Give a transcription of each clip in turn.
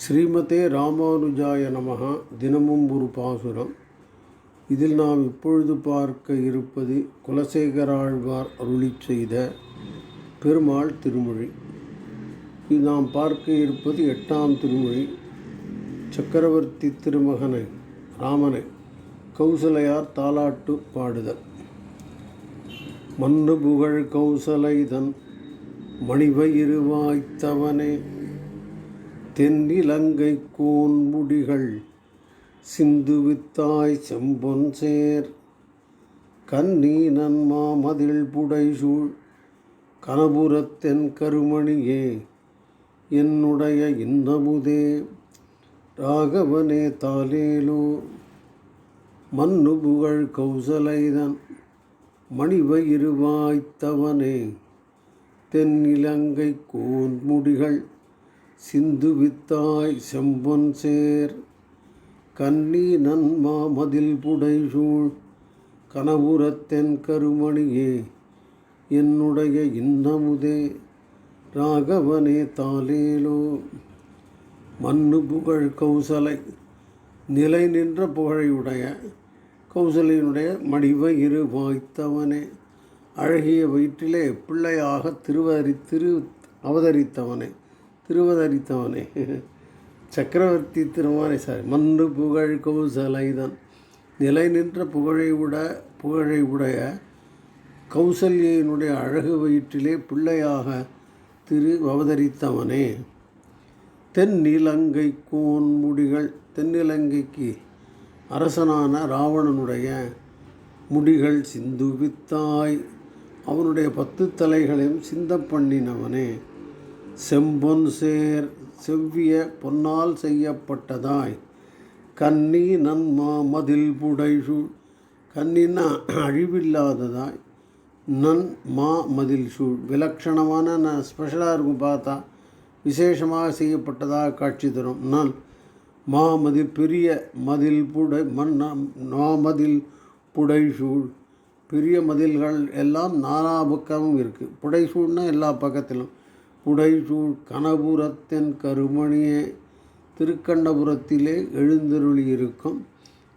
ஸ்ரீமதே ராமானுஜாய நமகா தினமும் ஒரு பாசுரம். இதில் நாம் இப்பொழுது பார்க்க இருப்பது குலசேகராழ்வார் அருளிச் செய்த பெருமாள் திருமொழி. இது நாம் பார்க்க இருப்பது எட்டாம் திருமொழி. சக்கரவர்த்தி திருமகனை ராமனை கௌசலையார் தாலாட்டு பாடுதல். மன்னு புகழ் கௌசலைதன் மணிவயிறு வாய்த்தவனே. தென்னிலங்கை கோன்முடிகள் சிந்துவித்தாய் செம்பொன் சேர் கண்ணீனன் மாமதில் புடைசூழ் கனபுரத்தென் கருமணியே என்னுடைய இன்னமுதே ராகவனே தாலேலோ மண்ணு புகழ் கௌசலைதன் மணிவயிறு வாய்த்தவனே தென்னிலங்கை கோன்முடிகள். சிந்துவித்தாய் செம்பொன் சேர். கன்னி நன்மா மதில் புடைசூழ் கனவுரத்தென் கருமணியே என்னுடைய இன்னமுதே. ராகவனே தாலேலோ மண்ணு புகழ் கௌசலை. நிலை நின்ற புகழையுடைய கௌசலையினுடைய மடிவ இரு வாய்த்தவனே. அழகிய வயிற்றிலே பிள்ளையாக திருவரி திரு அவதரித்தவனே. திருவதரித்தவனே. சக்கரவர்த்தி திருமானை சாரி மன்று புகழ் கௌசலைதான். நிலை நின்ற புகழை விட புகழை உடைய கௌசல்யினுடைய அழகு வயிற்றிலே பிள்ளையாக திரு அவதரித்தவனே தென்னிலங்கை கோன் முடிகள் தென்னிலங்கைக்கு அரசனான ராவணனுடைய முடிகள் சிந்துவித்தாய். அவனுடைய பத்து தலைகளையும் சிந்த பண்ணினவனே. செம்பொன் சேர் செவ்விய பொன்னால் செய்யப்பட்டதாய். கன்னி நன்மா மதில் புடைசு. கன்னின்னா அழிவில்லாததாய். நன் மா மதில் சூழ். விலட்சணமான நான் ஸ்பெஷலாக இருக்கும் பார்த்தா விசேஷமாக செய்யப்பட்டதாக காட்சி தரும். நன் மா மதில் பெரிய மதில் புடை மண் மாமதில் புடைசூழ். பெரிய மதில்கள் எல்லாம் நாலா பக்கமும் இருக்குது புடைசூழ்னா எல்லா பக்கத்திலும். புடைசூழ் கனபுரத்தின் கருமணியே திருக்கண்டபுரத்திலே எழுந்தருளியிருக்கும்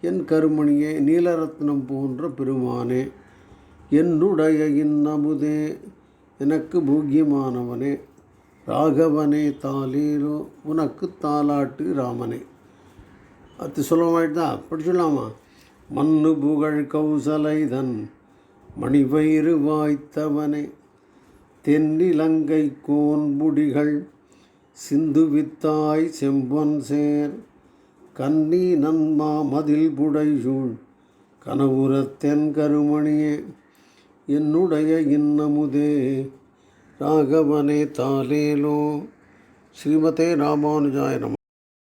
என் கருமணியே நீலரத்னம் போன்ற பெருமானே என்னுடைய இன்னமுதே எனக்கு பூக்கியமானவனே ராகவனே தாலேரோ உனக்கு தாலாட்டு ராமனே. அது சொல்லமாயிட்டா படிச்சுடலாமா மண்ணு புகழ் கௌசலைதன் மணிவயிறு வாய்த்தவனே. தென்னிலங்கை கோன்புடிகள் சிந்துவித்தாய் செம்பொன் சேர் கன்னி நன்மா மதில் புடைசூழ் கனவுரத்தென் கருமணியே என்னுடைய இன்னமுதே ராகவனே தாலேலோ ஸ்ரீமதே ராமானுஜாய நம.